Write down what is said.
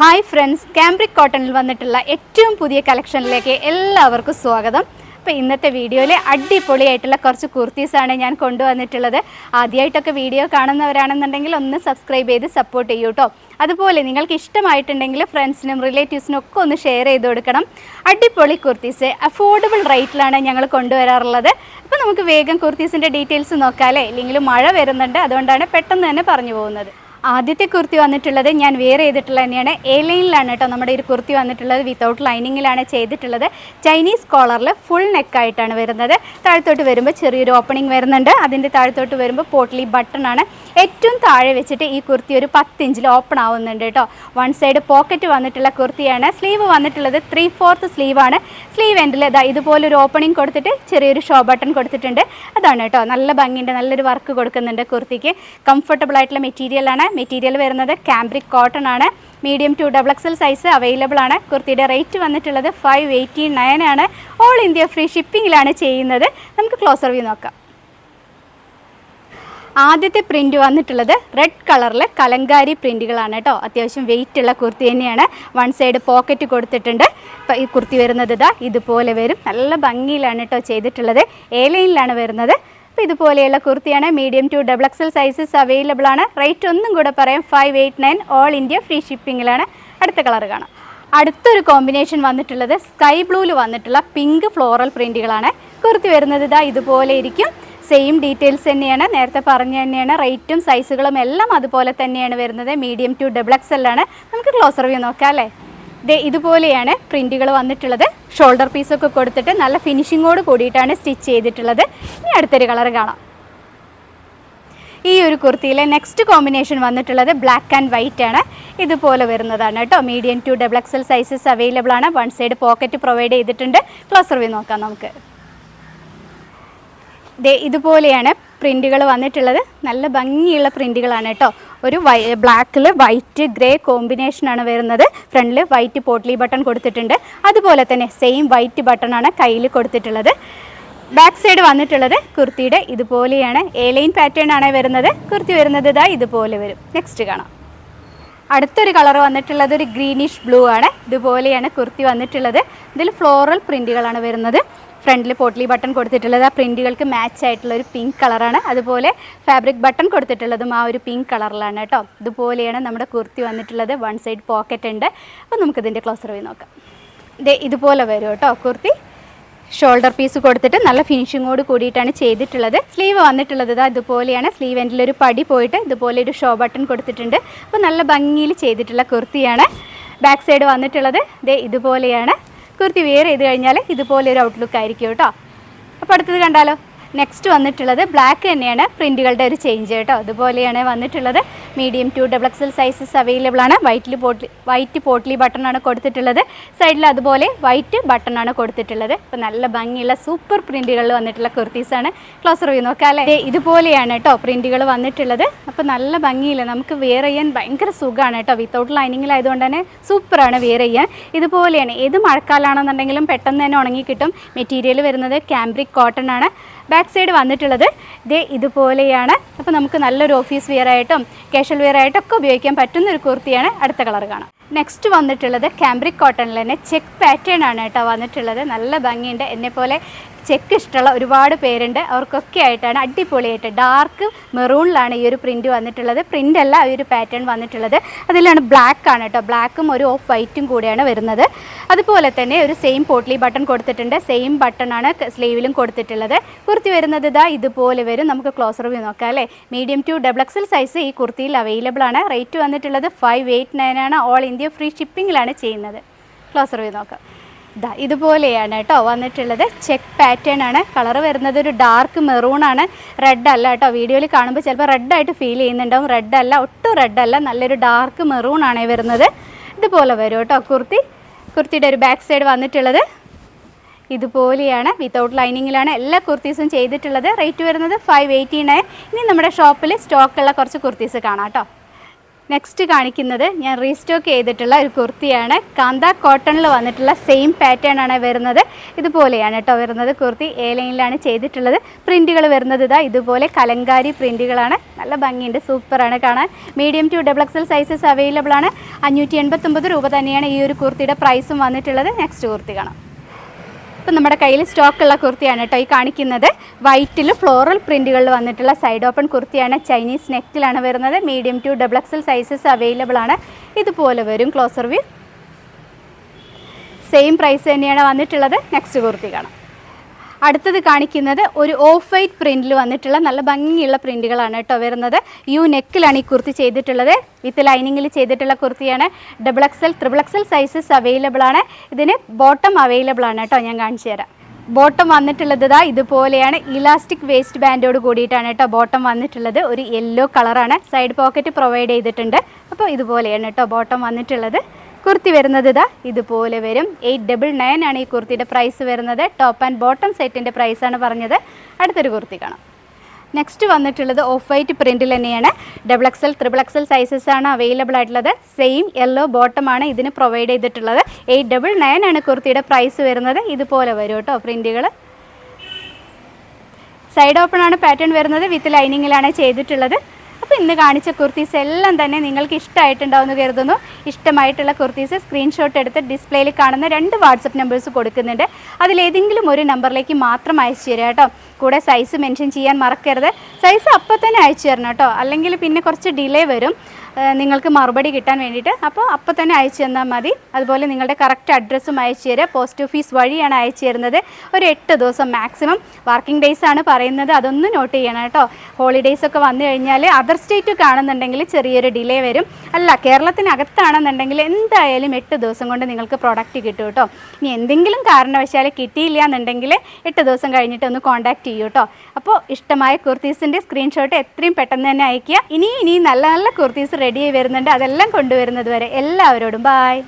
Hi friends cambric കോട്ടണിൽ വന്നിട്ടുള്ള ഏറ്റവും പുതിയ കളക്ഷനിലേക്ക് എല്ലാവർക്കും സ്വാഗതം. അപ്പോൾ ഇന്നത്തെ വീഡിയോയിൽ അടിപൊളിയായിട്ടുള്ള കുറച്ച് കുർത്തീസാണ് ഞാൻ കൊണ്ടുവന്നിട്ടുള്ളത്. ആദ്യമായിട്ടൊക്കെ വീഡിയോ കാണുന്നവരാണെന്നുണ്ടെങ്കിൽ ഒന്ന് സബ്സ്ക്രൈബ് ചെയ്ത് സപ്പോർട്ട് ചെയ്യൂ കേട്ടോ അതുപോലെ നിങ്ങൾക്ക് ഇഷ്ടമായിട്ടുണ്ടെങ്കിൽ ഫ്രണ്ട്സിനും റിലേറ്റീവ്സിനും ഒക്കെ ഒന്ന് ഷെയർ ചെയ്ത് കൊടുക്കണം. അടിപൊളി കുർത്തീസ് അഫോർഡബിൾ റേറ്റിലാണ് ഞങ്ങൾ കൊണ്ടുവരാറുള്ളത്. അപ്പോൾ നമുക്ക് വേഗം കുർത്തീസിന്റെ ഡീറ്റെയിൽസ് നോക്കാമല്ലേ ഇല്ലെങ്കിൽ മഴ വരുന്നുണ്ട് അതുകൊണ്ടാണ് പെട്ടെന്ന് തന്നെ പറഞ്ഞു പോകുന്നത്. ആദ്യത്തെ കുർത്തി വന്നിട്ടുള്ളത് ഞാൻ വെയർ ചെയ്തിട്ടുള്ള തന്നെയാണ്. എ ലൈനിലാണ് കേട്ടോ നമ്മുടെ ഒരു കുർത്തി വന്നിട്ടുള്ളത്. വിത്തൗട്ട് ലൈനിങ്ങിലാണ് ചെയ്തിട്ടുള്ളത്. ചൈനീസ് കോളറിൽ ഫുൾ നെക്കായിട്ടാണ് വരുന്നത്. താഴത്തോട്ട് വരുമ്പോൾ ചെറിയൊരു ഓപ്പണിംഗ് വരുന്നുണ്ട്. അതിന്റെ താഴത്തോട്ട് വരുമ്പോൾ പോട്ട്ലി ബട്ടൺ ആണ്. ഏറ്റവും താഴെ വെച്ചിട്ട് ഈ കുർത്തി ഒരു പത്ത് ഇഞ്ചിൽ ഓപ്പൺ ആവുന്നുണ്ട് കേട്ടോ. വൺ സൈഡ് പോക്കറ്റ് വന്നിട്ടുള്ള കുർത്തിയാണ്. സ്ലീവ് വന്നിട്ടുള്ളത് ത്രീ ഫോർത്ത് സ്ലീവാണ് സ്ലീവ് എൻഡിൽ ഇതാ ഇതുപോലൊരു ഓപ്പണിംഗ് കൊടുത്തിട്ട് ചെറിയൊരു ഷോ ബട്ടൺ കൊടുത്തിട്ടുണ്ട്. അതാണ് കേട്ടോ. നല്ല ഭംഗിയുണ്ട്. നല്ലൊരു വർക്ക് കൊടുക്കുന്നുണ്ട് കുർത്തിക്ക്. കംഫർട്ടബിൾ ആയിട്ടുള്ള മെറ്റീരിയലാണ് മെറ്റീരിയൽ വരുന്നത് കാംബ്രിക് കോട്ടൺ ആണ്. Medium to double XL size available ആണ്. കുർത്തിയുടെ റേറ്റ് വന്നിട്ടുള്ളത് ഫൈവ് എയ്റ്റി നയൻ ആണ്. ഓൾ ഇന്ത്യ ഫ്രീ ഷിപ്പിങ്ങിലാണ് ചെയ്യുന്നത്. നമുക്ക് ക്ലോസർ വ്യൂ നോക്കാം. ആദ്യത്തെ പ്രിന്റ് വന്നിട്ടുള്ളത് റെഡ് കളറിൽ കലങ്കാരി പ്രിന്റുകളാണ് കേട്ടോ. അത്യാവശ്യം വെയിറ്റ് ഉള്ള കുർത്തി തന്നെയാണ്. വൺ സൈഡ് പോക്കറ്റ് കൊടുത്തിട്ടുണ്ട്. ഈ കുർത്തി വരുന്നത് ഇതാ ഇതുപോലെ വരും. നല്ല ഭംഗിയിലാണ് കേട്ടോ ചെയ്തിട്ടുള്ളത്. എ ലൈനിലാണ് വരുന്നത്. അപ്പോൾ ഇതുപോലെയുള്ള കുർത്തിയാണ് medium to double XL sizes available ആണ്. റേറ്റ് ഒന്നും കൂടെ പറയാം. Five eight nine all India free ഷിപ്പിങ്ങിലാണ് അടുത്ത കളർ കാണാം. അടുത്തൊരു കോമ്പിനേഷൻ വന്നിട്ടുള്ളത് സ്കൈ ബ്ലൂവിൽ വന്നിട്ടുള്ള പിങ്ക് ഫ്ലോറൽ പ്രിന്റുകളാണ് കുർത്തി വരുന്നത് ഇതാ ഇതുപോലെ ഇരിക്കും. സെയിം ഡീറ്റെയിൽസ് തന്നെയാണ്. നേരത്തെ പറഞ്ഞ തന്നെയാണ്. റേറ്റും സൈസുകളും എല്ലാം അതുപോലെ തന്നെയാണ് വരുന്നത്. മീഡിയം ടു ഡബിൾ എക്സ് ആണ്. നമുക്ക് ക്ലോസർ വ്യൂ നോക്കാം അല്ലേ? ദേ ഇതുപോലെയാണ് പ്രിന്റുകൾ വന്നിട്ടുള്ളത്. ഷോൾഡർ പീസൊക്കെ കൊടുത്തിട്ട് നല്ല ഫിനിഷിങ്ങോട് കൂടിയിട്ടാണ് സ്റ്റിച്ച് ചെയ്തിട്ടുള്ളത്. ഇനി അടുത്തൊരു കളർ കാണാം. ഈ ഒരു കുർത്തിയിലെ നെക്സ്റ്റ് കോമ്പിനേഷൻ വന്നിട്ടുള്ളത് ബ്ലാക്ക് ആൻഡ് വൈറ്റ് ആണ്. ഇതുപോലെ വരുന്നതാണ് കേട്ടോ. Medium to double XL sizes available ആണ്. വൺ സൈഡ് പോക്കറ്റ് പ്രൊവൈഡ് ചെയ്തിട്ടുണ്ട്. ക്ലോസർ വ്യൂ നോക്കാം നമുക്ക്. ഇതേ ഇതുപോലെയാണ് പ്രിന്റുകൾ വന്നിട്ടുള്ളത്. നല്ല ഭംഗിയുള്ള പ്രിന്റുകളാണ് കേട്ടോ. ഒരു വൈ ബ്ലാക്കിൽ വൈറ്റ് ഗ്രേ കോമ്പിനേഷനാണ് വരുന്നത്. ഫ്രണ്ടിൽ വൈറ്റ് പോട്ട്ലി ബട്ടൺ കൊടുത്തിട്ടുണ്ട്. അതുപോലെ തന്നെ സെയിം വൈറ്റ് ബട്ടണാണ് കയ്യിൽ കൊടുത്തിട്ടുള്ളത്. ബാക്ക് സൈഡ് വന്നിട്ടുള്ളത് കുർത്തിയുടെ ഇതുപോലെയാണ്. എ ലൈൻ പാറ്റേൺ ആണ് വരുന്നത്. കുർത്തി വരുന്നത് ഇതാ ഇതുപോലെ വരും. നെക്സ്റ്റ് കാണാം. അടുത്തൊരു കളർ വന്നിട്ടുള്ളത് ഒരു ഗ്രീനിഷ് ബ്ലൂ ആണ്. ഇതുപോലെയാണ് കുർത്തി വന്നിട്ടുള്ളത്. ഇതിൽ ഫ്ലോറൽ പ്രിന്റുകളാണ് വരുന്നത്. ഫ്രണ്ടിൽ പോട്ട്ലി ബട്ടൺ കൊടുത്തിട്ടുള്ളത്. ആ പ്രിന്റുകൾക്ക് മാച്ച് ആയിട്ടുള്ള ഒരു പിങ്ക് കളറാണ് അതുപോലെ ഫാബ്രിക് ബട്ടൺ കൊടുത്തിട്ടുള്ളതും ആ ഒരു പിങ്ക് കളറിലാണ് കേട്ടോ. ഇതുപോലെയാണ് നമ്മുടെ കുർത്തി വന്നിട്ടുള്ളത്. വൺ സൈഡ് പോക്കറ്റ് ഉണ്ട്. അപ്പോൾ നമുക്കിതിന്റെ ക്ലോസർ പോയി നോക്കാം. ഇത് ഇതുപോലെ വരും കേട്ടോ കുർത്തി. ഷോൾഡർ പീസ് കൊടുത്തിട്ട് നല്ല ഫിനിഷിങ്ങോട് കൂടിയിട്ടാണ് ചെയ്തിട്ടുള്ളത്. സ്ലീവ് വന്നിട്ടുള്ളത് ഇതാ ഇതുപോലെയാണ്. സ്ലീവ് എൻഡിൽ ഒരു പടി പോയിട്ട് ഇതുപോലെ ഒരു ഷോ ബട്ടൺ കൊടുത്തിട്ടുണ്ട്. അപ്പോൾ നല്ല ഭംഗിയിൽ ചെയ്തിട്ടുള്ള കുർത്തിയാണ്. ബാക്ക് സൈഡ് വന്നിട്ടുള്ളത്. ഇതേ ഇതുപോലെയാണ്. കുർത്തി വെയർ ചെയ്ത് കഴിഞ്ഞാൽ ഇതുപോലെ ഒരു ഔട്ട്ലുക്ക് ആയിരിക്കും കേട്ടോ. അപ്പോൾ അടുത്തത് കണ്ടാലോ? നെക്സ്റ്റ് വന്നിട്ടുള്ളത് ബ്ലാക്ക് തന്നെയാണ്. പ്രിന്റുകളുടെ ഒരു ചേഞ്ച് കേട്ടോ. അതുപോലെയാണ് വന്നിട്ടുള്ളത്. Medium to double XL sizes available ആണ്. വൈറ്റിൽ പോട്ട്ലി വൈറ്റ് പോട്ട്ലി ബട്ടൺ ആണ് കൊടുത്തിട്ടുള്ളത്. സൈഡിൽ അതുപോലെ വൈറ്റ് ബട്ടൺ ആണ് കൊടുത്തിട്ടുള്ളത്. അപ്പോൾ നല്ല ഭംഗിയുള്ള സൂപ്പർ പ്രിന്റുകളിൽ വന്നിട്ടുള്ള കുർത്തീസാണ് ക്ലോസർ വ്യൂ നോക്കാം അല്ലേ? ഇതുപോലെയാണ് കേട്ടോ പ്രിന്റുകൾ വന്നിട്ടുള്ളത്. അപ്പോൾ നല്ല ഭംഗിയില്ല നമുക്ക് വെയർ ചെയ്യാൻ ഭയങ്കര സുഖമാണ് കേട്ടോ. വിത്തൗട്ട് ലൈനിങ്ങിലായതുകൊണ്ട് തന്നെ സൂപ്പറാണ് വെയർ ചെയ്യാൻ. ഇതുപോലെയാണ്. ഏത് മഴക്കാലാണെന്നുണ്ടെങ്കിലും പെട്ടെന്ന് തന്നെ ഉണങ്ങി കിട്ടും മെറ്റീരിയൽ വരുന്നത് ക്യാമ്പ്രിക് കോട്ടൺ ആണ്. ബാക്ക് സൈഡ് വന്നിട്ടുള്ളത് ഇതേ ഇതുപോലെയാണ്. അപ്പോൾ നമുക്ക് നല്ലൊരു ഓഫീസ് വെയർ ആയിട്ടും കാഷ്വൽ വെയർ ആയിട്ടും ഒക്കെ ഉപയോഗിക്കാൻ പറ്റുന്ന ഒരു കുർത്തിയാണ് അടുത്ത കളർ കാണാം. നെക്സ്റ്റ് വന്നിട്ടുള്ളത് കാംബ്രിക് കോട്ടണിൽ തന്നെ ചെക്ക് പാറ്റേൺ ആണ് കേട്ടോ വന്നിട്ടുള്ളത്. നല്ല ഭംഗിയുണ്ട്. എന്നെപ്പോലെ ചെക്ക് ഇഷ്ടമുള്ള ഒരുപാട് പേരുണ്ട്. അവർക്കൊക്കെ ആയിട്ടാണ് അടിപൊളിയായിട്ട് ഡാർക്ക് മെറൂണിലാണ് ഈ ഒരു പ്രിന്റ് വന്നിട്ടുള്ളത്. പ്രിന്റ് അല്ല ഈ ഒരു പാറ്റേൺ വന്നിട്ടുള്ളത്. അതിലാണ് ബ്ലാക്ക് ആണ് കേട്ടോ ബ്ലാക്കും ഒരു ഓഫ് വൈറ്റും കൂടെയാണ് വരുന്നത്. അതുപോലെ തന്നെ ഒരു സെയിം പോട്ട്ലി ബട്ടൺ കൊടുത്തിട്ടുണ്ട്. സെയിം ബട്ടൺ ആണ് സ്ലീവിലും കൊടുത്തിട്ടുള്ളത്. കുർത്തി വരുന്നത് ഇതാ ഇതുപോലെ വരും. നമുക്ക് ക്ലോസർ വ്യൂ നോക്കാം അല്ലേ? Medium to double XL size ഈ കുർത്തിയിൽ അവൈലബിൾ ആണ്. റേറ്റ് വന്നിട്ടുള്ളത് ഫൈവ് എയ്റ്റ് നയൻ ആണ്. ഓൾ ഇന്ത്യ ഫ്രീ ഷിപ്പിങ്ങിലാണ് ചെയ്യുന്നത്. ക്ലോസർ വ്യൂ നോക്കാം. ഇതാ ഇതുപോലെയാണ് കേട്ടോ വന്നിട്ടുള്ളത്. ചെക്ക് പാറ്റേൺ ആണ്. കളർ വരുന്നത് ഒരു ഡാർക്ക് മെറൂൺ ആണ്. റെഡ് അല്ല കേട്ടോ. വീഡിയോയിൽ കാണുമ്പോൾ ചിലപ്പോൾ റെഡ് ആയിട്ട് ഫീൽ ചെയ്യുന്നുണ്ടാവും. റെഡ് അല്ല ഒട്ടും റെഡ് അല്ല. നല്ലൊരു ഡാർക്ക് മെറൂൺ ആണ് വരുന്നത്. ഇതുപോലെ വരും കേട്ടോ കുർത്തി. കുർത്തിയുടെ ഒരു ബാക്ക് സൈഡ് വന്നിട്ടുള്ളത്. ഇതുപോലെയാണ്. വിത്തൗട്ട് ലൈനിങ്ങിലാണ് എല്ലാ കുർത്തീസും ചെയ്തിട്ടുള്ളത്. റേറ്റ് വരുന്നത് ഫൈവ് എയ്റ്റി നയൻ ഇനി നമ്മുടെ ഷോപ്പിൽ സ്റ്റോക്കുള്ള കുറച്ച് കുർത്തീസ് കാണാം കേട്ടോ. നെക്സ്റ്റ് കാണിക്കുന്നത് ഞാൻ റീസ്റ്റോക്ക് ചെയ്തിട്ടുള്ള ഒരു കുർത്തിയാണ്. കാന്ത കോട്ടണിൽ വന്നിട്ടുള്ള സെയിം പാറ്റേൺ ആണ് വരുന്നത്. ഇതുപോലെയാണ് കേട്ടോ വരുന്നത് കുർത്തി. എ ലൈനിലാണ് ചെയ്തിട്ടുള്ളത്. പ്രിന്റുകൾ വരുന്നത് ഇതാ ഇതുപോലെ കലങ്കാരി പ്രിന്റുകളാണ് നല്ല ഭംഗിയുണ്ട്. സൂപ്പറാണ് കാണാൻ. Medium to double XL sizes available ആണ്. അഞ്ഞൂറ്റി രൂപ തന്നെയാണ് ഈ ഒരു കുർത്തിയുടെ പ്രൈസും വന്നിട്ടുള്ളത്. നെക്സ്റ്റ് കുർത്തി കാണാം. ഇപ്പം നമ്മുടെ കയ്യിൽ സ്റ്റോക്കുള്ള കുർത്തിയാണ് കേട്ടോ ഈ കാണിക്കുന്നത്. വൈറ്റിൽ ഫ്ലോറൽ പ്രിന്റുകളിൽ വന്നിട്ടുള്ള സൈഡ് ഓപ്പൺ കുർത്തിയാണ്. ചൈനീസ് നെക്കിലാണ് വരുന്നത്. Medium to double XL sizes available ആണ്. ഇതുപോലെ വരും. ക്ലോസർ വ്യൂ സെയിം പ്രൈസ് തന്നെയാണ് വന്നിട്ടുള്ളത്. നെക്സ്റ്റ് കുർത്തി കാണാം. അടുത്തത് കാണിക്കുന്നത് ഒരു ഓഫ് വൈറ്റ് പ്രിന്റിൽ വന്നിട്ടുള്ള നല്ല ഭംഗിയുള്ള പ്രിന്റുകളാണ് കേട്ടോ വരുന്നത്. യു നെക്കിലാണ് ഈ കുർത്തി ചെയ്തിട്ടുള്ളത്. വിത്ത് ലൈനിങ്ങിൽ ചെയ്തിട്ടുള്ള കുർത്തിയാണ്. Double XL triple XL sizes available ആണ്. ഇതിന് ബോട്ടം അവൈലബിൾ ആണ് കേട്ടോ ഞാൻ കാണിച്ചു തരാം. ബോട്ടം വന്നിട്ടുള്ളത് ഇതാ ഇതുപോലെയാണ്. ഇലാസ്റ്റിക് വേസ്റ്റ് ബാൻഡോട് കൂടിയിട്ടാണ് കേട്ടോ ബോട്ടം വന്നിട്ടുള്ളത്. ഒരു യെല്ലോ കളറാണ്. സൈഡ് പോക്കറ്റ് പ്രൊവൈഡ് ചെയ്തിട്ടുണ്ട്. അപ്പോൾ ഇതുപോലെയാണ് കേട്ടോ ബോട്ടം വന്നിട്ടുള്ളത്. കുർത്തി വരുന്നത് ഇതാ ഇതുപോലെ വരും. എയ്റ്റ് ഡബിൾ നയൻ ആണ് ഈ കുർത്തിയുടെ പ്രൈസ് വരുന്നത്. ടോപ്പ് ആൻഡ് ബോട്ടം സെറ്റിന്റെ പ്രൈസാണ് പറഞ്ഞത്. അടുത്തൊരു കുർത്തി കാണാം. നെക്സ്റ്റ് വന്നിട്ടുള്ളത് ഓഫ് വൈറ്റ് പ്രിന്റിൽ തന്നെയാണ്. Double XL triple XL sizes ആണ് അവൈലബിൾ ആയിട്ടുള്ളത്. സെയിം യെല്ലോ ബോട്ടമാണ് ഇതിന് പ്രൊവൈഡ് ചെയ്തിട്ടുള്ളത്. എയ്റ്റ് ഡബിൾ നയൻ ആണ് കുർത്തിയുടെ പ്രൈസ് വരുന്നത്. ഇതുപോലെ വരും കേട്ടോ പ്രിന്റുകൾ സൈഡ് ഓപ്പൺ ആണ് പാറ്റേൺ വരുന്നത്. വിത്ത് ലൈനിങ്ങിലാണ് ചെയ്തിട്ടുള്ളത്. അപ്പോൾ ഇന്ന് കാണിച്ച കുർത്തീസ് എല്ലാം തന്നെ നിങ്ങൾക്ക് ഇഷ്ടമായിട്ടുണ്ടാവുമെന്ന് കരുതുന്നു. ഇഷ്ടമായിട്ടുള്ള കുർത്തീസ് സ്ക്രീൻഷോട്ട് എടുത്ത് ഡിസ്പ്ലേയിൽ കാണുന്ന രണ്ട് വാട്സപ്പ് നമ്പേഴ്സ് കൊടുക്കുന്നുണ്ട്. അതിലേതെങ്കിലും ഒരു നമ്പറിലേക്ക് മാത്രം അയച്ചു തരാം കേട്ടോ. കൂടെ സൈസ് മെൻഷൻ ചെയ്യാൻ മറക്കരുത്. സൈസ് അപ്പോൾ തന്നെ അയച്ചു തരണം കേട്ടോ. അല്ലെങ്കിൽ പിന്നെ കുറച്ച് ഡിലേ വരും. നിങ്ങൾക്ക് മറുപടി കിട്ടാൻ വേണ്ടിയിട്ട്. അപ്പോൾ അപ്പോൾ തന്നെ അയച്ചു തന്നാൽ മതി. അതുപോലെ നിങ്ങളുടെ കറക്റ്റ് അഡ്രസ്സും അയച്ചു തരിക. പോസ്റ്റ് ഓഫീസ് വഴിയാണ് അയച്ചു തരുന്നത്. ഒരു എട്ട് ദിവസം മാക്സിമം വർക്കിംഗ് ഡേയ്സ് ആണ് പറയുന്നത്. അതൊന്ന് നോട്ട് ചെയ്യണം കേട്ടോ. ഹോളിഡേയ്സ് ഒക്കെ വന്നു കഴിഞ്ഞാൽ അതർ സ്റ്റേറ്റ് കാണുന്നുണ്ടെങ്കിൽ ചെറിയൊരു ഡിലേ വരും. അല്ല കേരളത്തിനകത്താണെന്നുണ്ടെങ്കിൽ എന്തായാലും എട്ട് ദിവസം കൊണ്ട് നിങ്ങൾക്ക് പ്രോഡക്റ്റ് കിട്ടും കേട്ടോ. ഇനി എന്തെങ്കിലും കാരണവശാൽ കിട്ടിയില്ല എന്നുണ്ടെങ്കിൽ എട്ട് ദിവസം കഴിഞ്ഞിട്ട് ഒന്ന് കോൺടാക്ട് ചെയ്യൂ കേട്ടോ അപ്പോൾ ഇഷ്ടമായ കുർത്തീസിന്റെ സ്ക്രീൻഷോട്ട് എത്രയും പെട്ടെന്ന് തന്നെ അയയ്ക്കുക. ഇനി ഇനി നല്ല നല്ല കുർത്തീസ് റെഡി ആയി വരുന്നുണ്ട്. അതെല്ലാം കൊണ്ടുവരുന്നത് വരെ എല്ലാവരോടും. ബായ്